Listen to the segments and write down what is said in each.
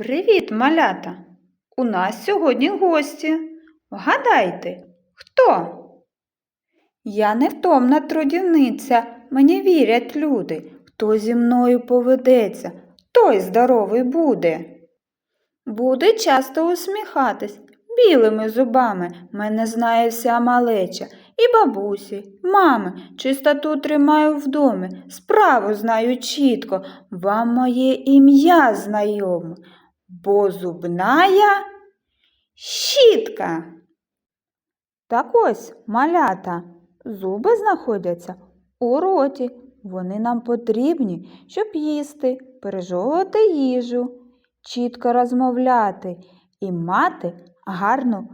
Привіт, малята! У нас сьогодні гості. Вгадайте, хто? Я невтомна трудівниця, мені вірять люди. Хто зі мною поведеться, той здоровий буде. Буде часто усміхатись білими зубами, мене знає вся малеча, і бабусі, мами, чистоту тримаю в домі, справу знаю чітко, вам моє ім'я знайоме, бо зубна щітка. Так ось, малята, зуби знаходяться у роті. Вони нам потрібні, щоб їсти, пережовувати їжу, чітко розмовляти і мати гарну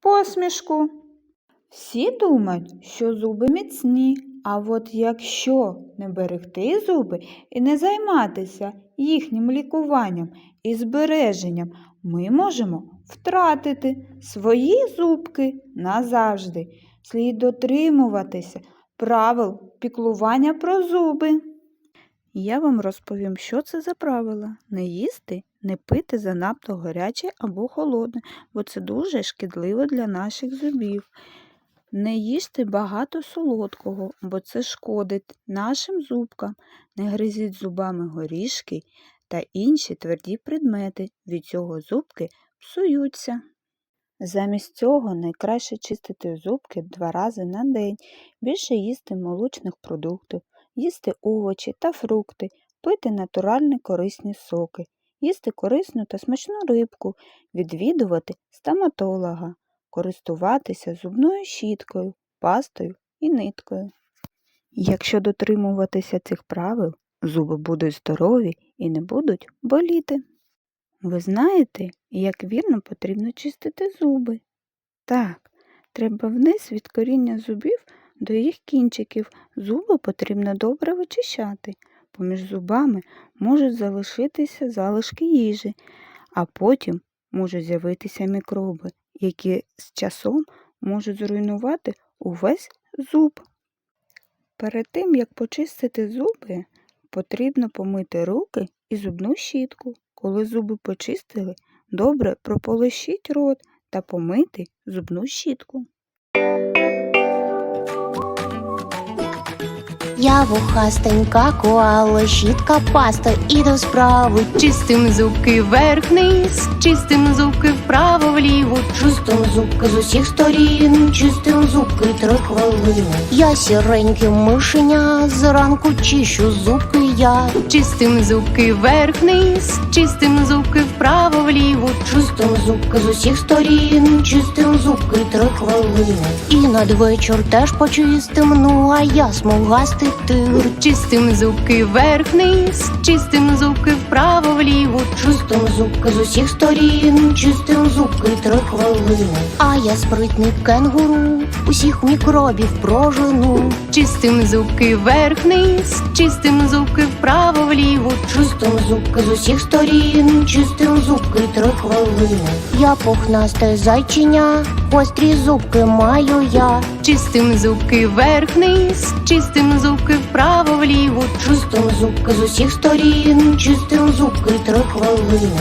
посмішку. Всі думають, що зуби міцні, а от якщо не берегти зуби і не займатися їхнім лікуванням і збереженням, ми можемо втратити свої зубки назавжди. Слід дотримуватися правил піклування про зуби. Я вам розповім, що це за правила. Не їсти, не пити занадто гаряче або холодне, бо це дуже шкідливо для наших зубів. Не їжте багато солодкого, бо це шкодить нашим зубкам. Не гризіть зубами горішки та інші тверді предмети. Від цього зубки псуються. Замість цього найкраще чистити зубки два рази на день, більше їсти молочних продуктів, їсти овочі та фрукти, пити натуральні корисні соки, їсти корисну та смачну рибку, відвідувати стоматолога, користуватися зубною щіткою, пастою і ниткою. Якщо дотримуватися цих правил, зуби будуть здорові і не будуть боліти. Ви знаєте, як вірно потрібно чистити зуби? Так, треба вниз від коріння зубів до їх кінчиків. Зуби потрібно добре вичищати. Поміж зубами можуть залишитися залишки їжі, а потім можуть з'явитися мікроби, які з часом можуть зруйнувати увесь зуб. Перед тим, як почистити зуби, потрібно помити руки і зубну щітку. Коли зуби почистили, добре прополощіть рот та помити зубну щітку. Я вухастенька коала, щітка паста і до справи. Чистим зубки вверх-вниз, чистим зубки вправо-вліво. Чистим зубки з усіх сторін, чистим зубки три хвилини. Я сіреньке мишеня, зранку чищу зубки я. Чистим зубки вверх-вниз, чистим зубки вправо-вліво. Чистим зубки з усіх сторін, чистим зубки три. І надвечір теж почистим, ну а я смугастий тир. Чистим зубки вверх-вниз, чистим зубки вправо-вліво. Чистим зубки з усіх сторін, чистим зубки три хвилини. А я спритний кенгуру, усіх мікробів прожену. Чистим зубки вверх-вниз, чистим зубки вправо-вліво. Чистим зубки з усіх сторін, чистим зубки три хвилини. Я пухнасте зайчиня, гострі зубки маю я. Чистим зубки вверх-вниз, чистим зубки вправо-вліво. Чистим зубки з усіх сторін, чистим зубки три хвилини.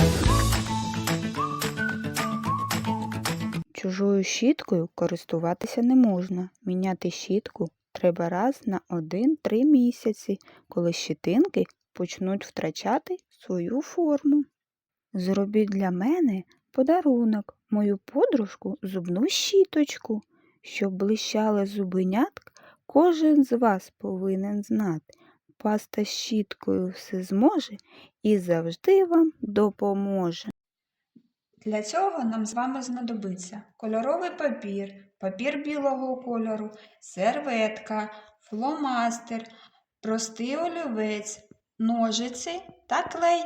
Чужою щіткою користуватися не можна. Міняти щітку треба раз на 1-3 місяці, коли щітинки почнуть втрачати свою форму. Зробіть для мене подарунок, мою подружку зубну щіточку. Щоб блищали зубенятка, кожен з вас повинен знати. Паста щіткою все зможе і завжди вам допоможе. Для цього нам з вами знадобиться кольоровий папір, папір білого кольору, серветка, фломастер, простий олівець, ножиці та клей.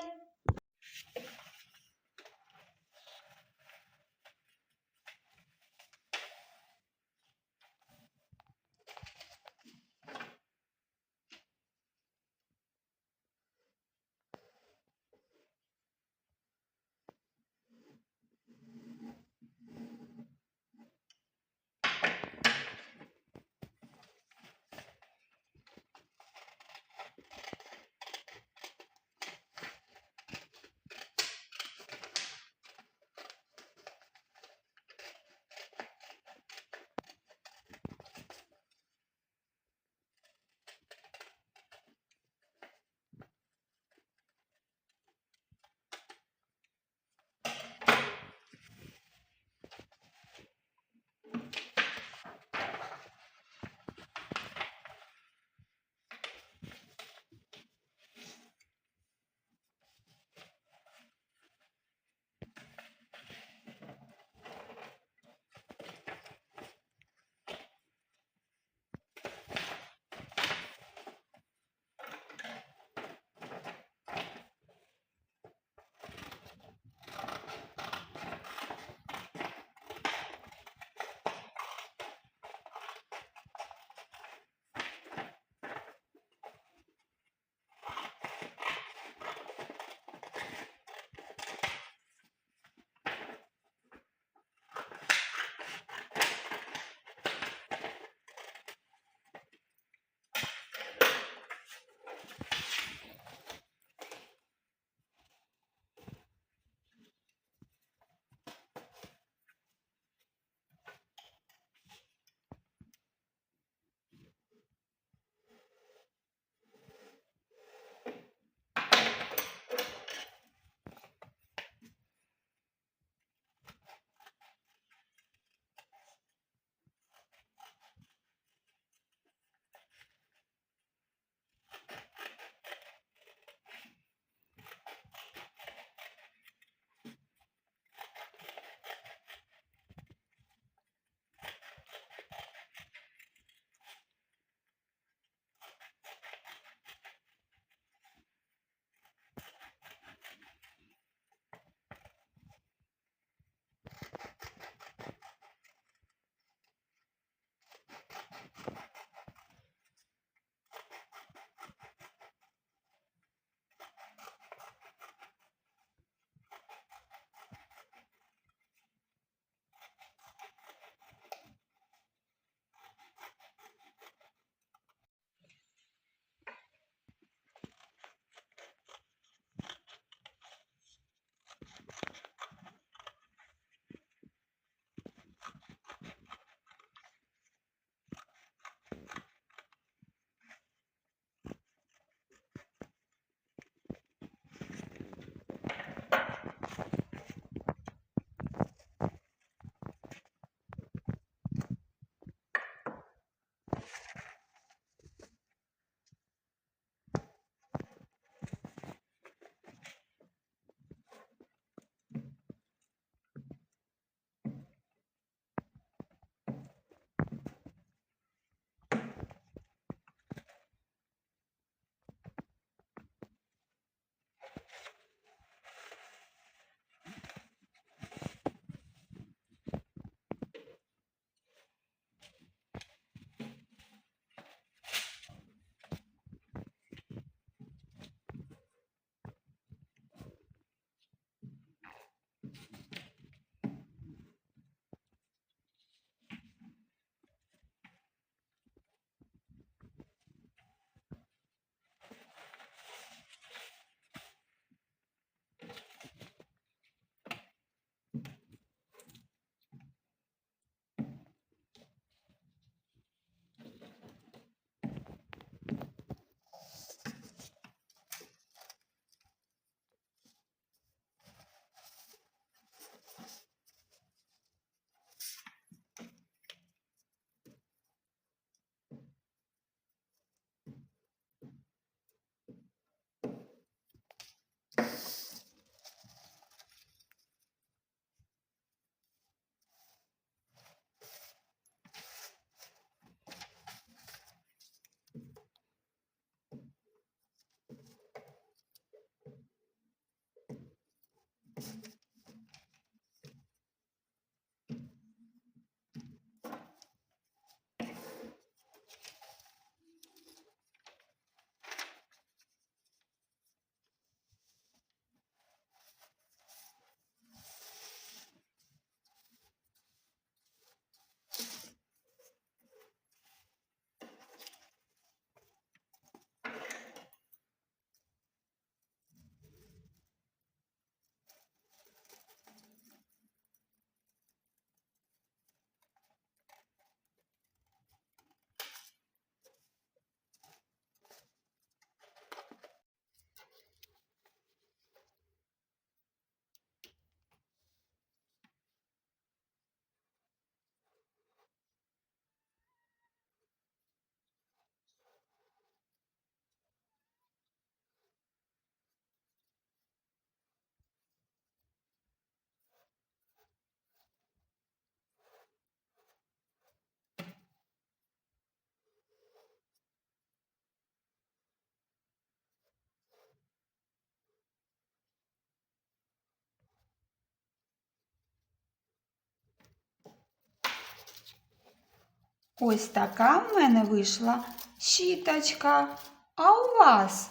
Ось така в мене вийшла щіточка. А у вас?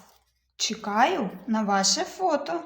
Чекаю на ваше фото.